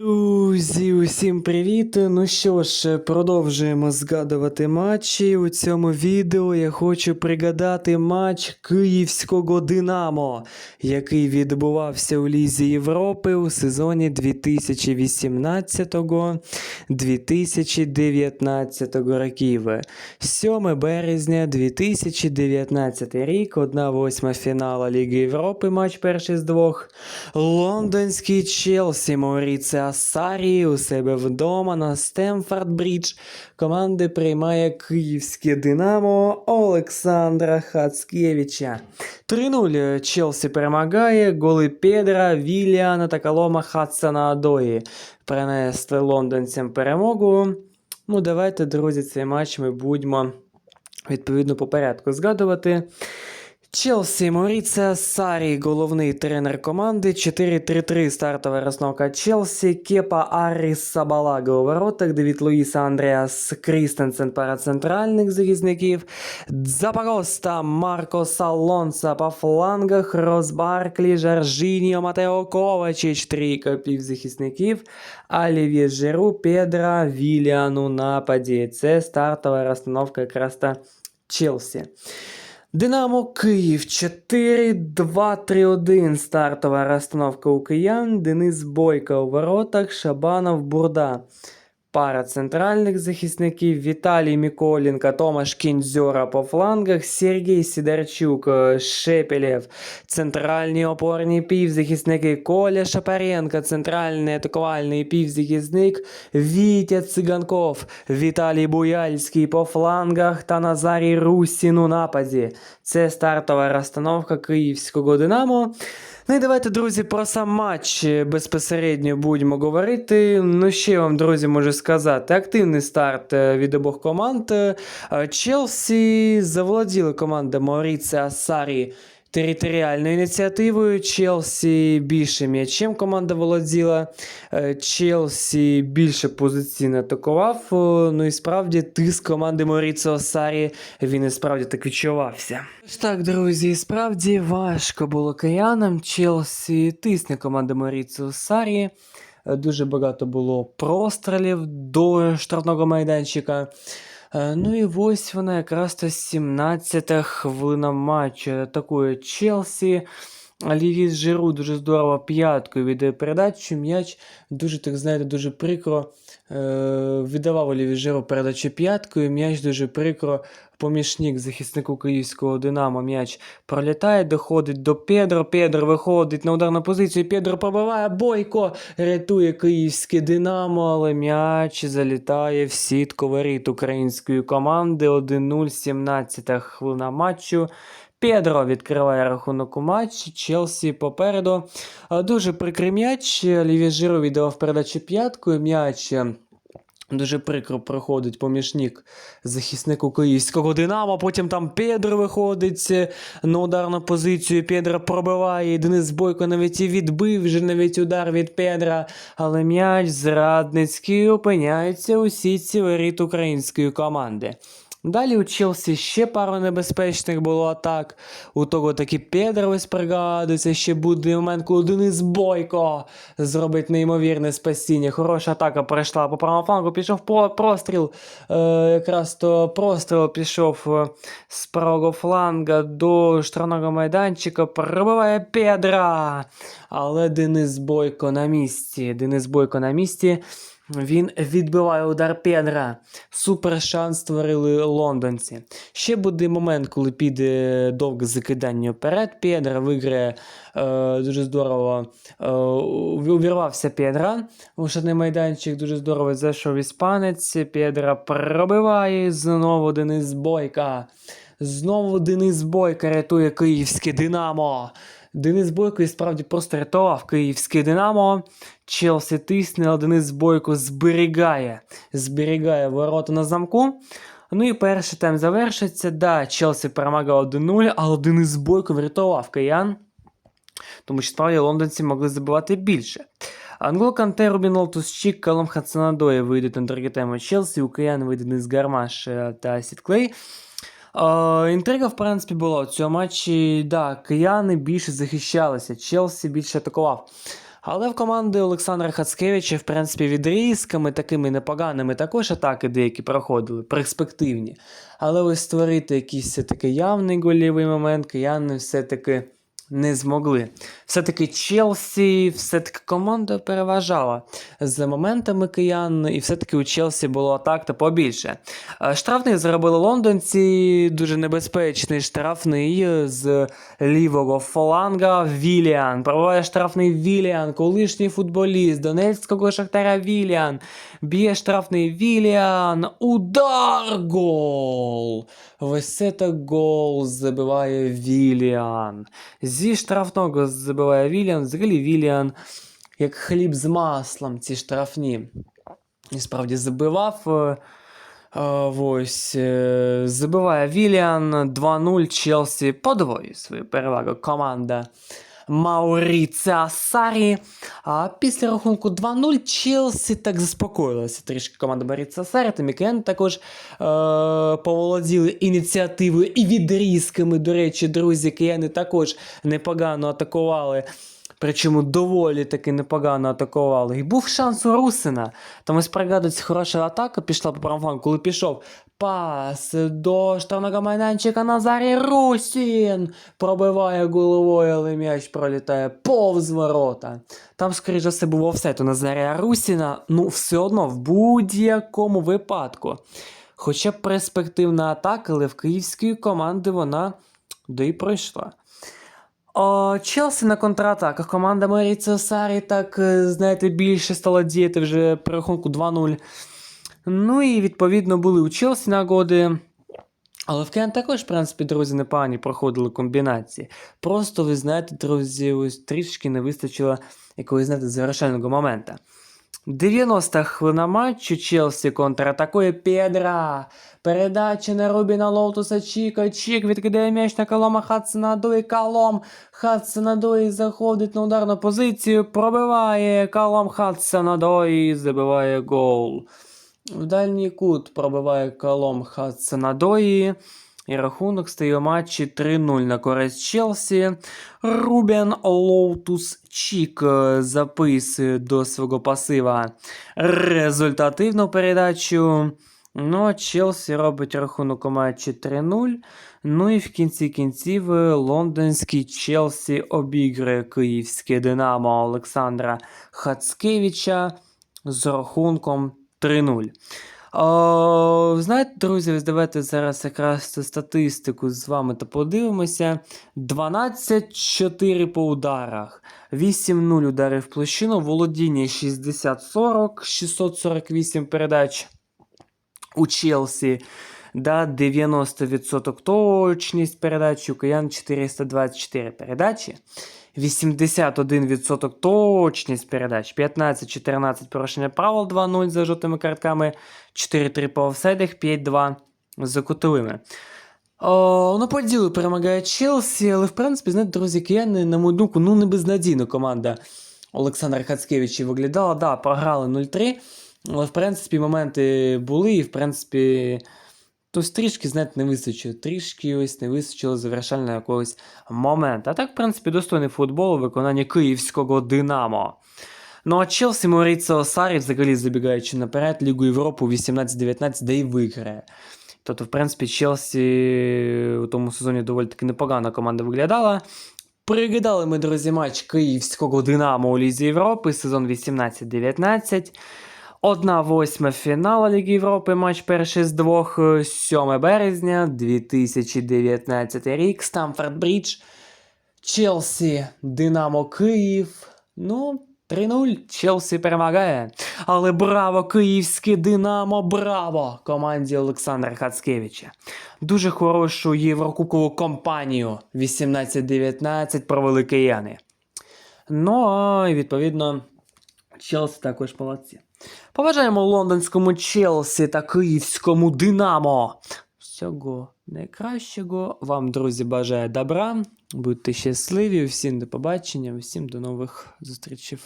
Ooh. Друзі, усім привіт! Ну що ж, продовжуємо згадувати матчі. У цьому відео я хочу пригадати матч Київського Динамо, який відбувався у Лізі Європи у сезоні 2018-2019 років. 7 березня 2019 рік, 1-8 фінала Ліги Європи, матч перший з двох. Лондонський Челсі Мауріце Асарі у себе вдома на Стемфорд Брідж команди приймає київське Динамо Олександра Хацкевича. 3-0 Челсі перемагає, голи Педра, Віліана та Калома Хадсона Адої принесли лондонцям перемогу. Ну, давайте, друзі, цей матч ми будемо відповідно по порядку згадувати. Челсі Моріце Сарі, головний тренер команди. 4-3-3 стартова розновка Челсі. Кепа Аріс Сабалага у воротах. Девід Луїс Андреас Крістенсен пара центральних захисників. Запароста Марко Салонса по флангах. Рос Барклі, Жаржіньо, Матео Ковачич. Трійка півзахисників. Олів'є Жеру, Педра, Віліан у нападі. Це стартова розстановка якраз та Челсі. Динамо Київ 4-2-3-1. Стартова розстановка у киян. Денис Бойко у воротах, Шабанов Бурда. Пара центральних захисників Віталій Міколенко, Томаш Кінзьора по флангах, Сергій Сидорчук, е, Шепелєв, центральні опорні півзахисники Коля Шапаренко, центральний атакувальний півзахисник Вітя Циганков, Віталій Буяльський по флангах та Назарій Русін у нападі. Це стартова розстановка київського Динамо. Ну і давайте, друзі, про сам матч е, безпосередньо будемо говорити. Ну, ще вам, друзі, можу сказати, активний старт е, від обох команд. Е, Челсі заволоділи команда Мауріце Асарі територіальною ініціативою. Челсі більше м'ячем команда володіла. Е, Челсі більше позиційно атакував. Е, Ну і справді тиск команди Моріцо Сарі він і справді так відчувався. Так, друзі, справді важко було киянам. Челсі тисне команда Моріцо Сарі. Е, Дуже багато було прострілів до штрафного майданчика. Е, Ну і ось вона якраз то 17-та хвилина матчу. Атакує Челсі. Лівіс Жиру дуже здорово п'яткою віддає передачу. М'яч дуже, так знаєте, дуже прикро е, віддавав Олівіс Жиру передачу п'яткою. М'яч дуже прикро. Помічник захиснику київського Динамо м'яч пролітає, доходить до Педро. Педро виходить на ударну позицію. Педро пробиває Бойко, рятує київське Динамо, але м'яч залітає в сітку воріт української команди. 1-0, 17 хвилина матчу. Педро відкриває рахунок у матчі. Челсі попереду. Дуже прикрий м'яч. Ліві Жиру віддавав передачу п'яткою. М'яч. е, Дуже прикро проходить помічник захиснику київського Динамо. Потім там Педро виходить е, на ударну позицію. Педро пробиває. Денис Бойко навіть і відбив вже навіть удар від Педра. Але м'яч зрадницький опиняється у сітці воріт української команди. Далі у Челсі ще пару небезпечних було атак. У того таки Педро пригадується, ще буде момент, коли Денис Бойко зробить неймовірне спасіння. Хороша атака пройшла по правому флангу, пішов про- простріл. Е, якраз то простріл пішов е, з правого фланга до штрафного майданчика, пробиває Педра. Але Денис Бойко на місці. Денис Бойко на місці. Він відбиває удар Педра. Супер шанс створили лондонці. Ще буде момент, коли піде довге закидання вперед. Педра виграє е, дуже здорово. Е, увірвався Педра у майданчик. Дуже здорово зайшов іспанець. Педра пробиває. Знову Денис Бойка. Знову Денис Бойка рятує київське Динамо. Денис Бойко і справді просто рятував київське Динамо. Челсі тисне, але Денис Бойко зберігає, зберігає ворота на замку. Ну і перший тайм завершиться. Да, Челсі перемагав 1-0, але Денис Бойко врятував киян. Тому що справді лондонці могли забивати більше. Англо Канте, Рубін Лотус Чік, Калом Хацанадоя вийдуть на другий тайм у Челсі, у киян вийде Денис Гармаш е, та Сід Клей. Е, інтрига, в принципі, була у цьому матчі. Да, кияни більше захищалися, Челсі більше атакував. Але в команди Олександра Хацкевича, в принципі, відрізками такими непоганими також атаки деякі проходили, перспективні. Але ось створити якийсь все-таки явний голівий момент, кияни все-таки не змогли. Все-таки Челсі, все-таки команда переважала з моментами киян, і все-таки у Челсі було атак та побільше. Е, Штрафний заробили лондонці, дуже небезпечний штрафний з лівого фланга. Віліан. Пробиває штрафний Віліан, колишній футболіст Донецького Шахтаря Віліан. Б'є штрафний Віліан. Удар! Гол! Це гол забиває Віліан. Зі штрафного забиває Віліан. Взагалі Віліан як хліб з маслом ці штрафні. І справді забивав. е, е, Ось е, забиває Віліан 2-0 Челсі подвоює свою перевагу команда Мауріца Сарі. А після рахунку 2-0 Челсі так заспокоїлася трішки команда Мауріца Сарі та Мікен також е, поволоділи ініціативою і відрізками. До речі, друзі, кияни також непогано атакували. Причому доволі таки непогано атакували. І був шанс у Русина. Там ось пригадується, хороша атака пішла по правому флангу, коли пішов пас до штрафного майданчика Назарій Русін. Пробиває головою, але м'яч пролітає повз ворота. Там, скоріш за все, був офсет у Назарія Русіна. Ну, все одно, в будь-якому випадку. Хоча перспективна атака, але в київської команди вона до і пройшла. О, Челсі на контратаках. Команда Маріцо Сарі так, е, знаєте, більше стала діяти вже при рахунку 2-0. Ну і відповідно були у Челсі нагоди. Але в Кен також, в принципі, друзі, непогані проходили комбінації. Просто, ви знаєте, друзі, ось трішки не вистачило якогось, знаєте, завершального моменту. 90 хвилина матчу Челсі контратакує Педра. Передача на Рубіна Лоутуса Чіка. Чік відкидає м'яч на Калома Хадсенадої. Калом Хадсенадої заходить на ударну позицію. Пробиває Калом Хадсенадої. Забиває гол. В дальній кут пробиває Калом Хадсенадої. І рахунок стає у матчі 3-0 на користь Челсі. Рубен Лоутус Чік е, записує до свого пасива результативну передачу. Ну, а Челсі робить рахунок у матчі 3-0. Ну і в кінці кінців е, лондонський Челсі обігрує київське Динамо Олександра Хацкевича з рахунком 3-0. О, знаєте, друзі, ось давайте зараз якраз статистику з вами та подивимося. 12-4 по ударах, 8-0 ударів в площину, володіння 60-40, 648 передач у Челсі. Да, 90% точність передач, у Киян 424 передачі. 81% точність передач, 15-14 порушення правил 2-0 за жовтими картками, 4-3 по офсайдах, 5-2 за кутовими. О, ну, по ділу перемагає Челсі, але в принципі, знаєте, друзі, кияни, на мою думку, ну не безнадійно команда Олександра Хацкевича виглядала. Да, програли 0-3, але в принципі моменти були, і в принципі. Тобто трішки, знаєте, не вистачило. Трішки ось не вистачило завершального якогось моменту. А так, в принципі, достойний футбол у виконанні київського Динамо. Ну а Челсі Моріцо Сарі, взагалі забігаючи наперед, Лігу Європи 18-19, де і виграє. Тобто, в принципі, Челсі у тому сезоні доволі таки непогана команда виглядала. Пригадали ми, друзі, матч київського Динамо у Лізі Європи, сезон 18-19. Одна восьма фіналу Ліги Європи, матч перший з двох, е, 7 березня 2019 рік, Стамфорд Брідж, Челсі, Динамо Київ. Ну, 3-0, Челсі перемагає. Але браво, київське Динамо, браво! Команді Олександра Хацкевича. Дуже хорошу єврокубкову кампанію 18-19 провели кияни. Ну, а відповідно, Челсі також молодці. Побажаємо лондонському Челсі та київському Динамо. Всього найкращого. Вам, друзі, бажаю добра. Будьте щасливі, всім до побачення, всім до нових зустрічей.